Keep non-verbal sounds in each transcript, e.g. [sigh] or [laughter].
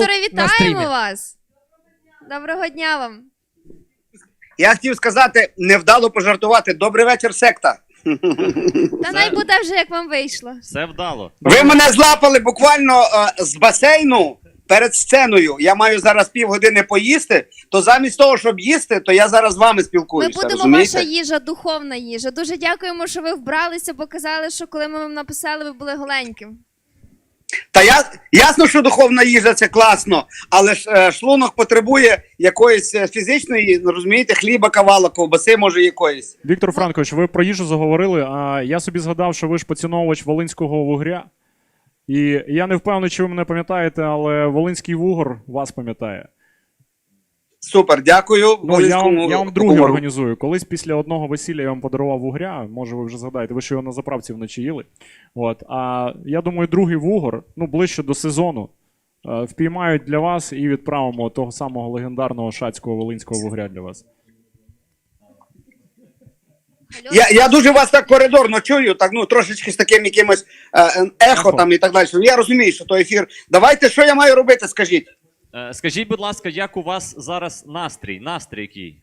Вікторе, вітаємо вас! Доброго дня вам! Я хотів сказати, невдало пожартувати. Добрий вечір, секта. Та най буде вже як вам вийшло. Все вдало. Ви мене злапали буквально е, з басейну перед сценою. Я маю зараз півгодини поїсти. То замість того, щоб їсти, то я зараз з вами Ми спілкуюся. будемо розумієте? ваша їжа, духовна їжа. Дуже дякуємо, що ви вбралися, показали, що коли ми вам написали, ви були голеньким. Та я ясно, що духовна їжа це класно, але ж е, шлунок потребує якоїсь е, фізичної, ну, розумієте, хліба, кавала, ковбаси, може якоїсь. Віктор Франкович, ви про їжу заговорили, а я собі згадав, що ви ж поціновувач волинського вугря. І я не впевнений, чи ви мене пам'ятаєте, але волинський вугор вас пам'ятає. Супер, дякую. Ну, я вам, я вам другий гумору. організую. Колись після одного весілля я вам подарував вугря, може ви вже згадаєте, ви ж його на заправці вночі їли. От. А я думаю, другий вугор, ну, ближче до сезону, е, впіймають для вас і відправимо того самого легендарного шацького волинського вугря для вас. Я, я дуже вас так коридорно чую, так ну трошечки з таким якимось е, е, ехо Ехо. там і так далі. Ну, Я розумію, що то ефір. Давайте, що я маю робити, скажіть. Е, Скажіть, будь ласка, як у вас зараз настрій? Настрій який?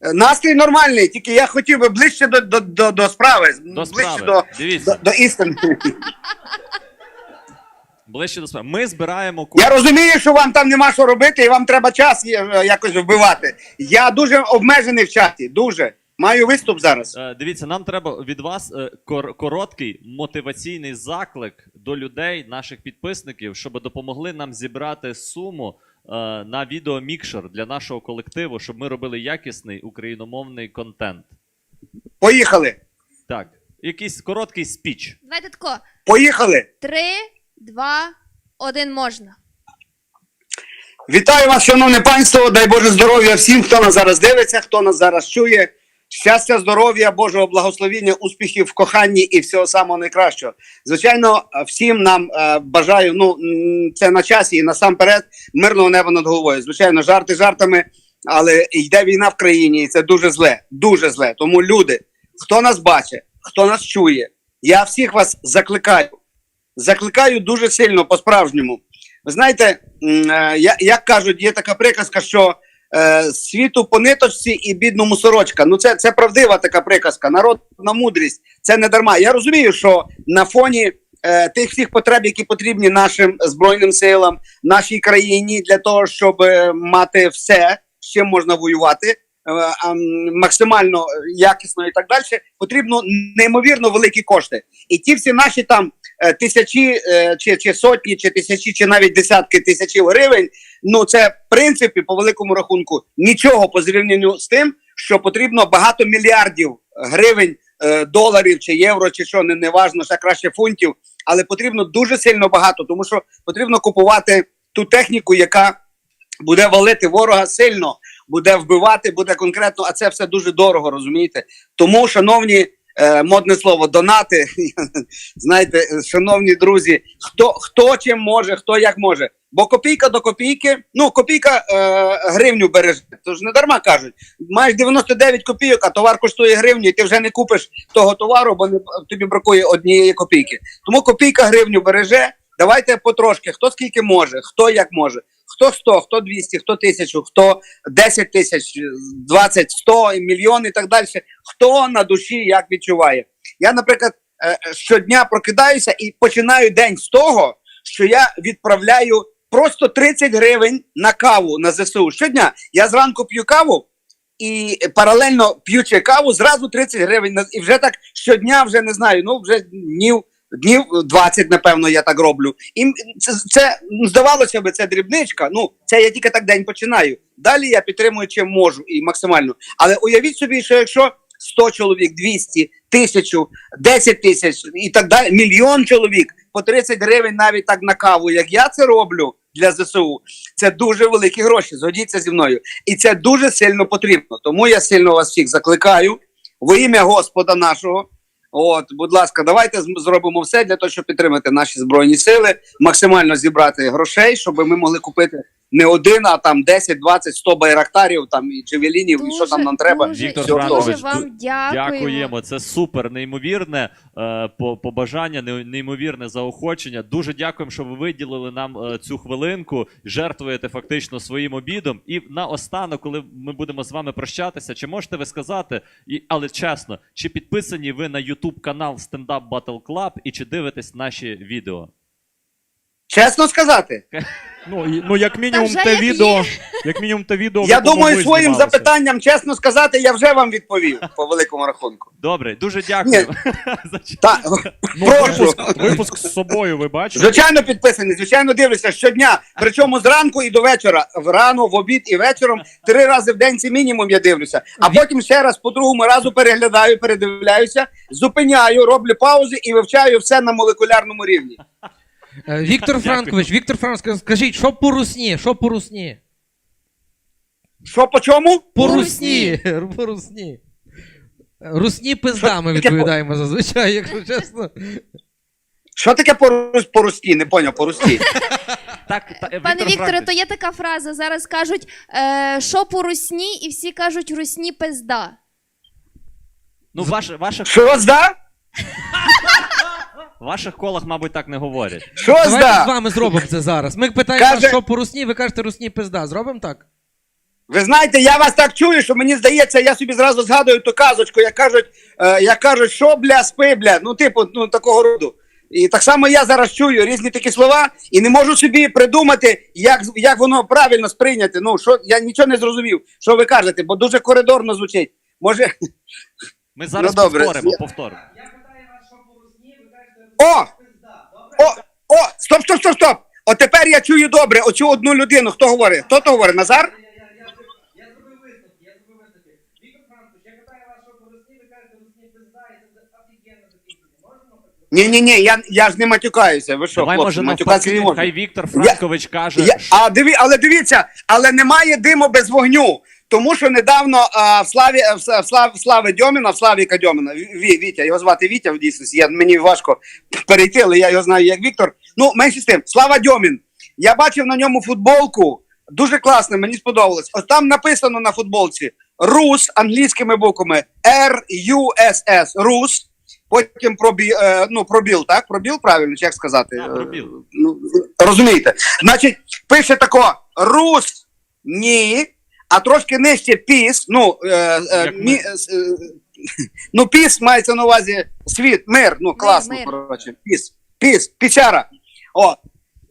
Е, Настрій нормальний, тільки я хотів би ближче до, до, до, до справи, До ближче справи. до, Дивіться, до, до істини. ближче до справи. Ми збираємо ку- Я розумію, що вам там нема що робити, і вам треба час е, якось вбивати. Я дуже обмежений в чаті, дуже. Маю виступ зараз. Е, Дивіться, нам треба від вас е, короткий мотиваційний заклик до людей, наших підписників, щоб допомогли нам зібрати суму е, на відеомікшер для нашого колективу, щоб ми робили якісний україномовний контент. Поїхали. Так, якийсь короткий спіч. Давайте тако. Поїхали. Три, два, один можна. Вітаю вас, шановне панство. Дай Боже здоров'я всім, хто нас зараз дивиться, хто нас зараз чує. Щастя, здоров'я, Божого благословіння, успіхів в коханні і всього самого найкращого. Звичайно, всім нам е, бажаю, ну це на часі і насамперед мирного неба над головою. Звичайно, жарти жартами, але йде війна в країні, і це дуже зле, дуже зле. Тому люди, хто нас бачить, хто нас чує, я всіх вас закликаю. Закликаю дуже сильно по-справжньому. Ви знаєте, е, як кажуть, є така приказка, що е, світу по ниточці і бідному сорочка. Ну, це, це правдива така приказка. Народна мудрість. Це не дарма. Я розумію, що на фоні е, тих всіх потреб, які потрібні нашим збройним силам, нашій країні для того, щоб е, мати все, з чим можна воювати. е, Максимально якісно і так далі, потрібно неймовірно великі кошти. І ті всі наші там тисячі е, чи, чи сотні, чи тисячі, чи навіть десятки тисячів гривень. Ну це в принципі по великому рахунку нічого по зрівнянню з тим, що потрібно багато мільярдів гривень, е, доларів чи євро, чи що не, не важно, ще краще фунтів, але потрібно дуже сильно багато, тому що потрібно купувати ту техніку, яка буде валити ворога сильно, буде вбивати, буде конкретно, а це все дуже дорого, розумієте? Тому, шановні, е, модне слово, донати. [laughs] Знаєте, е, шановні друзі, хто, хто чим може, хто як може. Бо копійка до копійки, ну копійка е, гривню береже. Ж не дарма кажуть. Маєш 99 копійок, а товар коштує гривню, і ти вже не купиш того товару, бо не, тобі бракує однієї копійки. Тому копійка гривню береже. Давайте потрошки, хто скільки може, хто як може. Хто 100, хто 200, хто 1000, хто 10 тисяч, 20, 100, мільйон і так далі. Хто на душі як відчуває. Я, наприклад, е, е, щодня прокидаюся і починаю день з того, що я відправляю просто 30 гривень на каву на ЗСУ. Щодня я зранку п'ю каву і паралельно п'ючи каву, зразу 30 гривень. І вже так щодня, вже не знаю, ну вже днів. Днів 20, напевно, я так роблю. І це, це ну, здавалося би, це дрібничка. Ну, це я тільки так день починаю. Далі я підтримую чим можу і максимально. Але уявіть собі, що якщо 100 чоловік, 200, 1000, 10 тисяч і так далі, мільйон чоловік по 30 гривень навіть так на каву, як я це роблю для ЗСУ, це дуже великі гроші. Згодіться зі мною. І це дуже сильно потрібно. Тому я сильно вас всіх закликаю во ім'я Господа нашого. От, будь ласка, давайте зробимо все для того, щоб підтримати наші збройні сили, максимально зібрати грошей, щоб ми могли купити не один, а там 10, 20, 100 байрактарів, там і джевелінів, і що там нам треба. Дуже, Віктор дуже Франкович, вам дякуємо. Дякуємо. Це супер, неймовірне е, по- побажання, не- неймовірне заохочення. Дуже дякуємо, що ви виділили нам е, цю хвилинку, жертвуєте фактично своїм обідом. І наостанок, коли ми будемо з вами прощатися, чи можете ви сказати, і, але чесно, чи підписані ви на YouTube канал Stand Up Battle Club і чи дивитесь наші відео? Чесно сказати, Ну, і- ну як мінімум вже те як відео, як мінімум те відео. в я якому думаю, своїм знімалися. запитанням, чесно сказати, я вже вам відповів по великому рахунку. Добре, дуже дякую. [laughs] За. Так, Ну, прошу. випуск, випуск з собою ви бачите? Звичайно, підписаний, звичайно, дивлюся щодня. Причому зранку і до вечора. Рано, в обід і вечором. Три рази в день це мінімум я дивлюся. А потім ще раз по другому разу переглядаю, передивляюся, зупиняю, роблю паузи і вивчаю все на молекулярному рівні. Е, Віктор Франкович, Віктор Франкович, скажіть, що по русні? Що по русні? Що по чому? По [laughs] русні. По русні. Русні пизда ми Що таке відповідаємо зазвичай, якщо чесно. Що таке по, рус- по русті? Не поняв, по русті. [laughs] Так, та, е, Пане Вікторе, Франкович, то є така фраза. Зараз кажуть, е, що по русні, і всі кажуть русні пизда. ну, ваш, ваших, Що зда? В ваших колах, мабуть, так не говорять. Що Давайте з зда? вами зробимо це зараз. Ми питаємо, Каже- що по русні, ви кажете русні пизда. Зробимо так? Ви знаєте, я вас так чую, що мені здається, я собі зразу згадую ту казочку, як кажуть, е, як кажуть, що бля, спи, бля, ну типу, ну такого роду. І так само я зараз чую різні такі слова і не можу собі придумати, як, як воно правильно сприйняти. Ну, що я нічого не зрозумів, що ви кажете, бо дуже коридорно звучить. Може. Ми зараз Ну, добре. повторимо, повторимо. О! О! О! Стоп, стоп, стоп, стоп! От тепер я чую добре оцю одну людину. Хто говорить? Хто то говорить? Назар? Я зробив виступ, я зробив виступ. Віктор Франкович, я питаю вас, що по русні, ви кажете русні пизда, і це офігенно закінчення. Можемо? Ні, ні, ні, я, я ж не матюкаюся. Ви що, Давай, хлопці, може, матюкатися не навпаки, можна. хай Віктор Франкович каже, Я, а диві, але дивіться, але немає диму без вогню. Тому що недавно а, в славі в, в слав, в слави Дьоміна, в Славіка Дьоміна, Ві, Вітя, його звати Вітя в дійсності. Я, мені важко перейти, але я його знаю як Віктор. Ну, менше з тим, Слава Дьомін. Я бачив на ньому футболку. Дуже класно, мені сподобалось. Ось там написано на футболці Рус англійськими буквами R-U-S-S, Рус. Потім пробіл, е, ну, пробіл, так? Пробіл, правильно, як сказати? Так, пробіл. Ну, розумієте. Значить, пише тако Рус ні, а трошки нижче піс. Ну, е, е, мі, е, е, ну піс мається на увазі світ, мир. Ну, класно, мир. коротше. Піс, піс, пічара. О,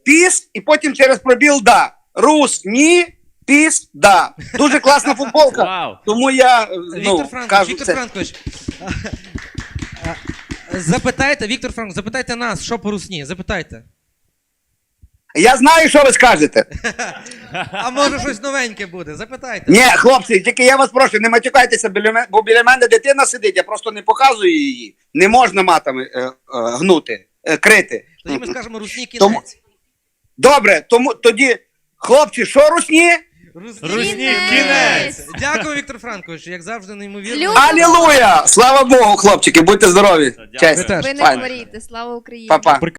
піс, і потім через пробіл да. Рус ні, піс, да. Дуже класна футболка. [laughs] вау, Тому я е, Віктор ну, Франкович, кажу Віктор це. Франкович. Запитайте, Віктор Франкович, запитайте нас, що по русні, запитайте. Я знаю, що ви скажете. [laughs] А може щось новеньке буде, запитайте. Ні, хлопці, тільки я вас прошу, не матюкайтеся біля мене, бо біля мене дитина сидить, я просто не показую її. Не можна матами е, е, гнути, е, крити. Тоді ми скажемо русні кінець. Тому- Добре, тому тоді, хлопці, що русні? Русні Русні кінець. Дякую, Віктор Франкович, як завжди, неймовірно. Лю- Алілуя! Слава Богу, хлопчики, будьте здорові. Дякую. Честь. Ви теж. Ви не Файно. хворійте, слава Україні! Па-па.